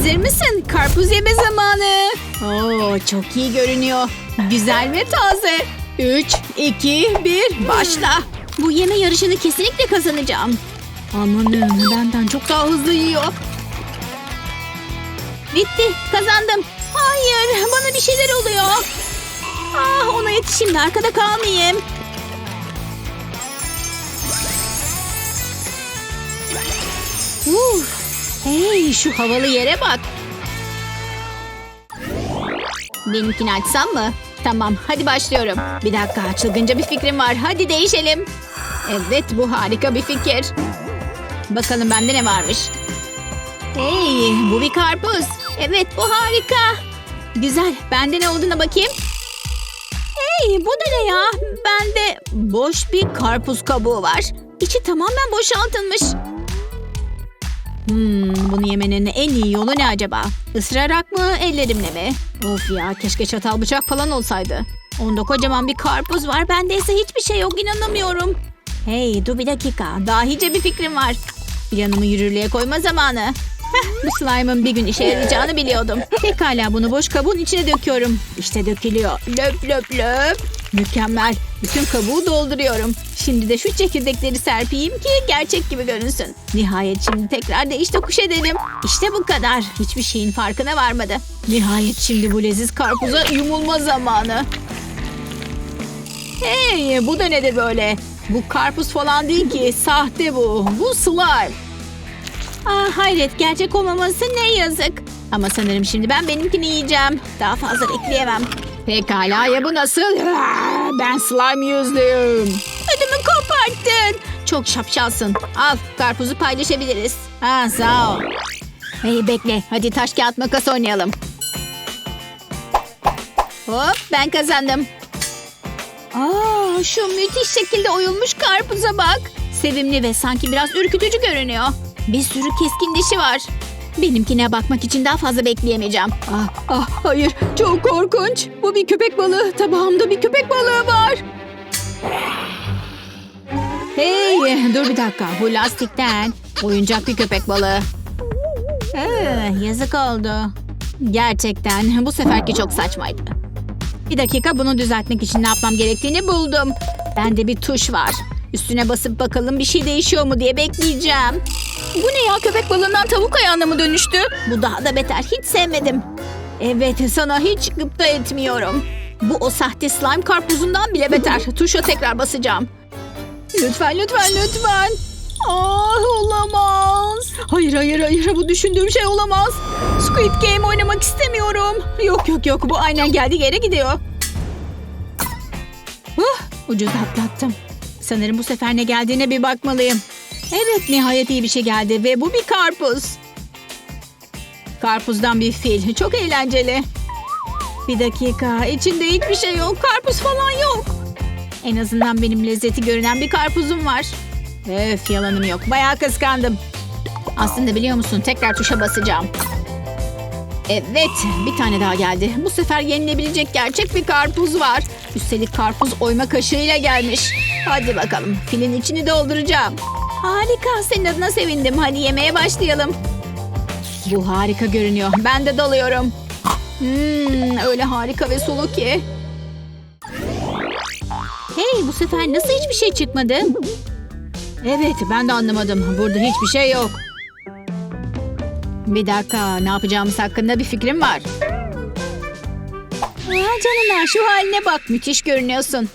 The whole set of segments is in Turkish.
Hazır mısın? Karpuz yeme zamanı. Oo, çok iyi görünüyor. Güzel ve taze. 3, 2, 1, başla. Bu yeme yarışını kesinlikle kazanacağım. Amanın benden çok daha hızlı yiyor. Bitti, kazandım. Hayır, bana bir şeyler oluyor. Ah, ona yetişeyim de arkada kalmayayım. Uf, hey şu havalı yere bak. Benimkini açsam mı? Tamam hadi başlıyorum. Bir dakika çılgınca bir fikrim var. Hadi değişelim. Evet bu harika bir fikir. Bakalım bende ne varmış. Hey bu bir karpuz. Evet bu harika. Güzel bende ne olduğuna bakayım. Hey bu da ne ya? Bende boş bir karpuz kabuğu var. İçi tamamen boşaltılmış. Hmm, bunu yemenin en iyi yolu ne acaba? Isırarak mı, ellerimle mi? Of ya, keşke çatal bıçak falan olsaydı. Onda kocaman bir karpuz var, bende ise hiçbir şey yok, inanamıyorum. Hey, dur bir dakika, dahice bir fikrim var. Planımı yürürlüğe koyma zamanı. Heh, bu slime'ın bir gün işe yarayacağını biliyordum. Pekala bunu boş kabuğun içine döküyorum. İşte dökülüyor. Löp löp löp. Mükemmel. Bütün kabuğu dolduruyorum. Şimdi de şu çekirdekleri serpeyim ki gerçek gibi görünsün. Nihayet şimdi tekrar değiş tokuş edelim. İşte bu kadar. Hiçbir şeyin farkına varmadı. Nihayet şimdi bu leziz karpuza yumulma zamanı. Hey bu da nedir böyle? Bu karpuz falan değil ki. Sahte bu. Bu slime. Aa, hayret gerçek olmaması ne yazık. Ama sanırım şimdi ben benimkini yiyeceğim. Daha fazla bekleyemem. Pekala ya bu nasıl? Ben slime yüzlüyüm. Ödümü koparttın. Çok şapşalsın. Al karpuzu paylaşabiliriz. Ha sağ ol. Hey bekle hadi taş kağıt makas oynayalım. Hop ben kazandım. Aa, şu müthiş şekilde oyulmuş karpuza bak. Sevimli ve sanki biraz ürkütücü görünüyor. Bir sürü keskin dişi var. Benimkine bakmak için daha fazla bekleyemeyeceğim. Ah, ah, hayır, çok korkunç. Bu bir köpek balığı. Tabağımda bir köpek balığı var. Hey, dur bir dakika. Bu lastikten. Oyuncak bir köpek balığı. Ee, yazık oldu. Gerçekten bu seferki çok saçmaydı. Bir dakika bunu düzeltmek için ne yapmam gerektiğini buldum. Bende bir tuş var. Üstüne basıp bakalım bir şey değişiyor mu diye bekleyeceğim. Bu ne ya köpek balığından tavuk ayağına mı dönüştü? Bu daha da beter hiç sevmedim. Evet sana hiç gıpta etmiyorum. Bu o sahte slime karpuzundan bile beter. Tuşa tekrar basacağım. Lütfen lütfen lütfen. Ah olamaz. Hayır hayır hayır bu düşündüğüm şey olamaz. Squid Game oynamak istemiyorum. Yok yok yok bu aynen geldiği yere gidiyor. Huh, ucuz atlattım. Sanırım bu sefer ne geldiğine bir bakmalıyım. Evet nihayet iyi bir şey geldi ve bu bir karpuz. Karpuzdan bir fil. Çok eğlenceli. Bir dakika içinde hiçbir şey yok. Karpuz falan yok. En azından benim lezzeti görünen bir karpuzum var. Öf yalanım yok. Bayağı kıskandım. Aslında biliyor musun tekrar tuşa basacağım. Evet bir tane daha geldi. Bu sefer yenilebilecek gerçek bir karpuz var. Üstelik karpuz oyma kaşığıyla gelmiş. Hadi bakalım filin içini dolduracağım. Harika senin adına sevindim. Hadi yemeğe başlayalım. Bu harika görünüyor. Ben de dalıyorum. Hmm, öyle harika ve sulu ki. Hey bu sefer nasıl hiçbir şey çıkmadı? Evet ben de anlamadım. Burada hiçbir şey yok. Bir dakika ne yapacağımız hakkında bir fikrim var. Aa, canına şu haline bak müthiş görünüyorsun.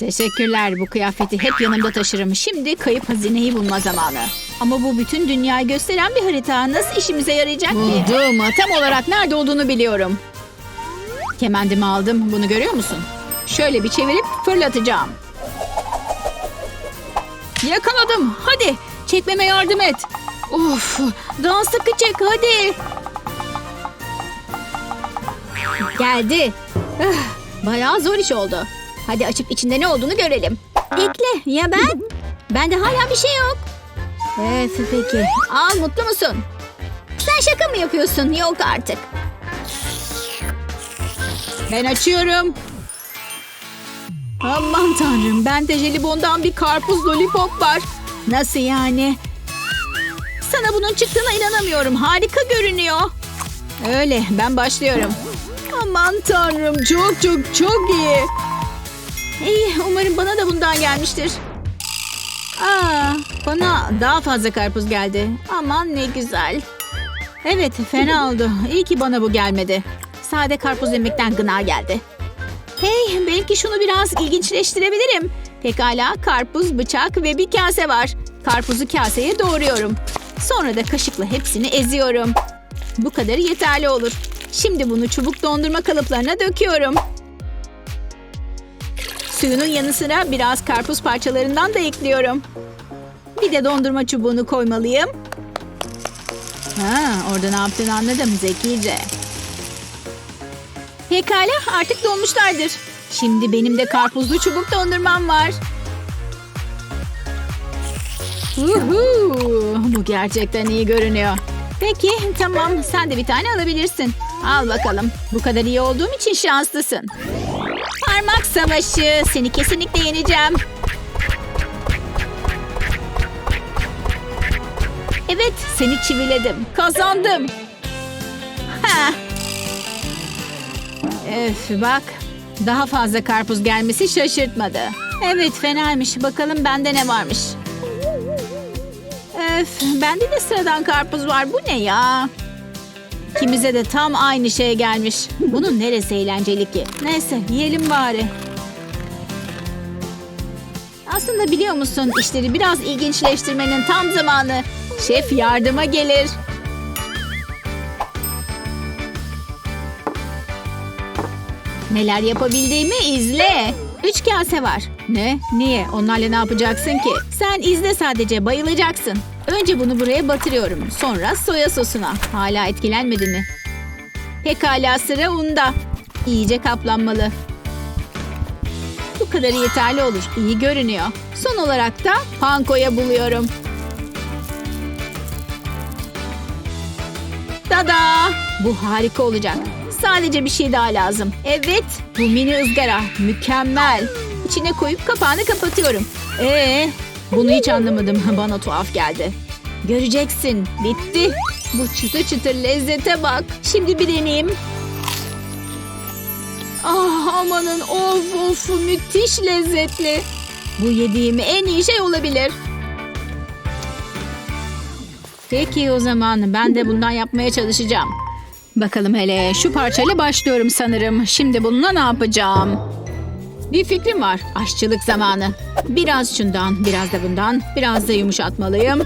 Teşekkürler bu kıyafeti hep yanımda taşırım. Şimdi kayıp hazineyi bulma zamanı. Ama bu bütün dünyayı gösteren bir harita nasıl işimize yarayacak ki? Buldum. Tam olarak nerede olduğunu biliyorum. Kemendimi aldım. Bunu görüyor musun? Şöyle bir çevirip fırlatacağım. Yakaladım. Hadi çekmeme yardım et. Of daha sıkı çek hadi. Geldi. Bayağı zor iş oldu. Hadi açıp içinde ne olduğunu görelim. Bekle ya ben? Bende hala bir şey yok. Evet peki. Al mutlu musun? Sen şaka mı yapıyorsun? Yok artık. Ben açıyorum. Aman tanrım bende jelibondan bir karpuz lollipop var. Nasıl yani? Sana bunun çıktığına inanamıyorum. Harika görünüyor. Öyle ben başlıyorum. Aman tanrım çok çok çok iyi. İyi umarım bana da bundan gelmiştir. Aa, bana daha fazla karpuz geldi. Aman ne güzel. Evet fena oldu. İyi ki bana bu gelmedi. Sade karpuz yemekten gına geldi. Hey belki şunu biraz ilginçleştirebilirim. Pekala karpuz, bıçak ve bir kase var. Karpuzu kaseye doğruyorum. Sonra da kaşıkla hepsini eziyorum. Bu kadarı yeterli olur. Şimdi bunu çubuk dondurma kalıplarına döküyorum. Suyunun yanı sıra biraz karpuz parçalarından da ekliyorum. Bir de dondurma çubuğunu koymalıyım. Ha, orada ne yaptığını anladım zekice. Pekala artık dolmuşlardır. Şimdi benim de karpuzlu çubuk dondurmam var. Uhu, bu gerçekten iyi görünüyor. Peki tamam sen de bir tane alabilirsin. Al bakalım. Bu kadar iyi olduğum için şanslısın. Parmak savaşı. Seni kesinlikle yeneceğim. Evet seni çiviledim. Kazandım. Ha. Öf bak. Daha fazla karpuz gelmesi şaşırtmadı. Evet fenaymış. Bakalım bende ne varmış. Öf bende de sıradan karpuz var. Bu ne ya? İkimize de tam aynı şey gelmiş. Bunun neresi eğlenceli ki? Neyse yiyelim bari. Aslında biliyor musun işleri biraz ilginçleştirmenin tam zamanı. Şef yardıma gelir. Neler yapabildiğimi izle. Üç kase var. Ne? Niye? Onlarla ne yapacaksın ki? Sen izle sadece bayılacaksın. Önce bunu buraya batırıyorum. Sonra soya sosuna. Hala etkilenmedi mi? Pekala sıra unda. İyice kaplanmalı. Bu kadarı yeterli olur. İyi görünüyor. Son olarak da pankoya buluyorum. Tada! Bu harika olacak. Sadece bir şey daha lazım. Evet, bu mini ızgara. Mükemmel. İçine koyup kapağını kapatıyorum. Ee, bunu hiç anlamadım. Bana tuhaf geldi. Göreceksin. Bitti. Bu çıtır çıtır lezzete bak. Şimdi bir deneyeyim. Ah amanın of of müthiş lezzetli. Bu yediğim en iyi şey olabilir. Peki o zaman ben de bundan yapmaya çalışacağım. Bakalım hele şu parçayla başlıyorum sanırım. Şimdi bununla ne yapacağım? Bir fikrim var. Aşçılık zamanı. Biraz şundan, biraz da bundan, biraz da yumuşatmalıyım.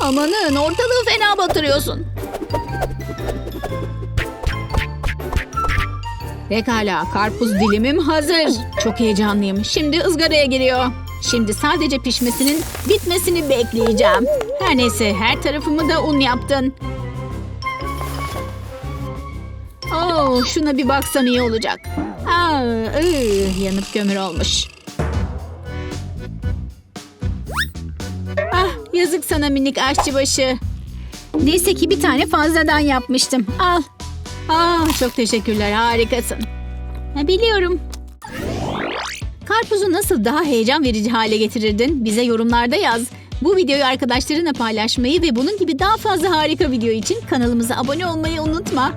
Amanın ortalığı fena batırıyorsun. Pekala karpuz dilimim hazır. Çok heyecanlıyım. Şimdi ızgaraya giriyor. Şimdi sadece pişmesinin bitmesini bekleyeceğim. Her neyse her tarafımı da un yaptın. Şuna bir baksam iyi olacak. Aa, ıı, yanıp kömür olmuş. Ah yazık sana minik aşçıbaşı. Neyse ki bir tane fazladan yapmıştım. Al. Ah çok teşekkürler harikasın. Ha, biliyorum. Karpuzu nasıl daha heyecan verici hale getirirdin? Bize yorumlarda yaz. Bu videoyu arkadaşlarına paylaşmayı ve bunun gibi daha fazla harika video için kanalımıza abone olmayı unutma.